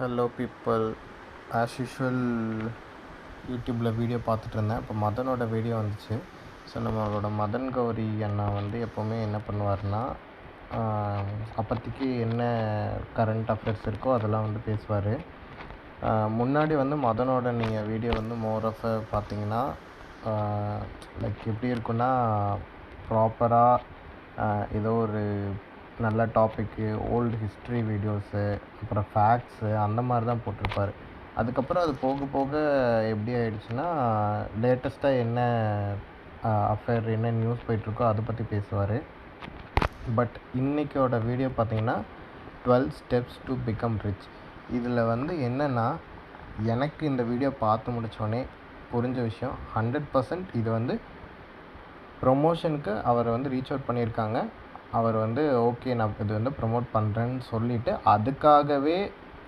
Hello people as usual யூடியூப்பில் video பார்த்துட்டு இருந்தேன் இப்போ மதனோட வீடியோ வந்துச்சு. ஸோ நம்மளோட மதன் கௌரி அண்ணா வந்து எப்போவுமே என்ன பண்ணுவார்னா அப்போதைக்கு என்ன கரண்ட் அஃபேர்ஸ் இருக்கோ அதெல்லாம் வந்து பேசுவார். முன்னாடி வந்து மதனோட நீங்கள் வீடியோ வந்து மோர் ஆஃப் பார்த்தீங்கன்னா லைக் எப்படி இருக்குன்னா ப்ராப்பராக ஏதோ ஒரு நல்ல டாப்பிக்கு ஓல்டு ஹிஸ்ட்ரி வீடியோஸு அப்புறம் ஃபேக்ட்ஸு அந்த மாதிரி தான் போட்டிருப்பாரு. அதுக்கப்புறம் அது போக போக எப்படி ஆயிடுச்சுன்னா லேட்டஸ்ட்டாக என்ன அஃபேர் என்ன நியூஸ் போயிட்டுருக்கோ அதை பற்றி பேசுவார். பட் இன்றைக்கோட வீடியோ பார்த்தீங்கன்னா twelve steps to become rich இதில் வந்து என்னென்னா எனக்கு இந்த வீடியோ பார்த்து முடித்தோடனே புரிஞ்ச விஷயம் ஹண்ட்ரட் பர்சன்ட் இது வந்து ப்ரொமோஷனுக்கு அவரை வந்து ரீச் அவுட் பண்ணியிருக்காங்க. அவர் வந்து ஓகே நான் இது வந்து ப்ரொமோட் பண்ணுறேன்னு சொல்லிவிட்டு அதுக்காகவே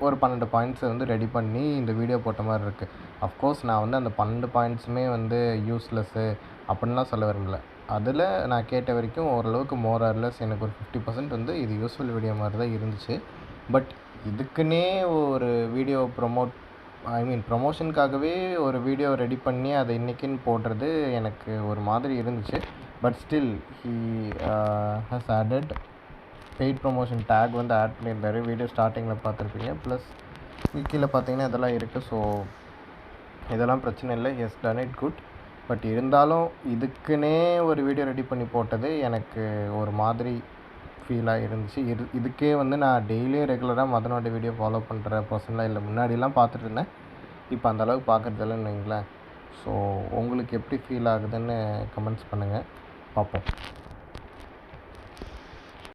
ஒரு பன்னெண்டு பாயிண்ட்ஸை வந்து ரெடி பண்ணி இந்த வீடியோ போட்ட மாதிரி இருக்குது அஃப்கோர்ஸ் நான் வந்து அந்த பன்னெண்டு பாயிண்ட்ஸுமே வந்து யூஸ்லெஸ்ஸு அப்படின்லாம் சொல்ல விரும்பல. அதில் நான் கேட்ட வரைக்கும் ஓரளவுக்கு மோர் ஆர்லெஸ் எனக்கு ஒரு ஃபிஃப்டி பர்சன்ட் வந்து இது யூஸ்ஃபுல் வீடியோ மாதிரி தான் இருந்துச்சு. பட் இதுக்குன்னே ஒரு வீடியோ ப்ரொமோட் ஐ மீன் ப்ரொமோஷனுக்காகவே ஒரு வீடியோ ரெடி பண்ணி அதை இன்றைக்கின்னு போடுறது எனக்கு ஒரு மாதிரி இருந்துச்சு. But still he has added paid promotion tag வந்து ஆட் பண்ணியிருந்தாரு வீடியோ ஸ்டார்டிங்கில் பார்த்துருப்பீங்க. ப்ளஸ் கீழே பார்த்தீங்கன்னா இதெல்லாம் இருக்குது ஸோ இதெல்லாம் பிரச்சனை இல்லை. Yes done it good but இருந்தாலும் இதுக்குன்னே ஒரு வீடியோ ரெடி பண்ணி போட்டது எனக்கு ஒரு மாதிரி ஃபீலாக இருந்துச்சு. இது இதுக்கே வந்து நான் டெய்லியும் ரெகுலராக மதனோட வீடியோ ஃபாலோ பண்ணுற பர்சனலாக இல்லை. முன்னாடிலாம் பார்த்துட்டு இருந்தேன். இப்போ அந்தளவுக்கு பார்க்குறதில்லன்னு பார்க்குறது வைங்களேன். ஸோ உங்களுக்கு எப்படி ஃபீல் ஆகுதுன்னு கமெண்ட்ஸ் பண்ணுங்கள் Pau, pau.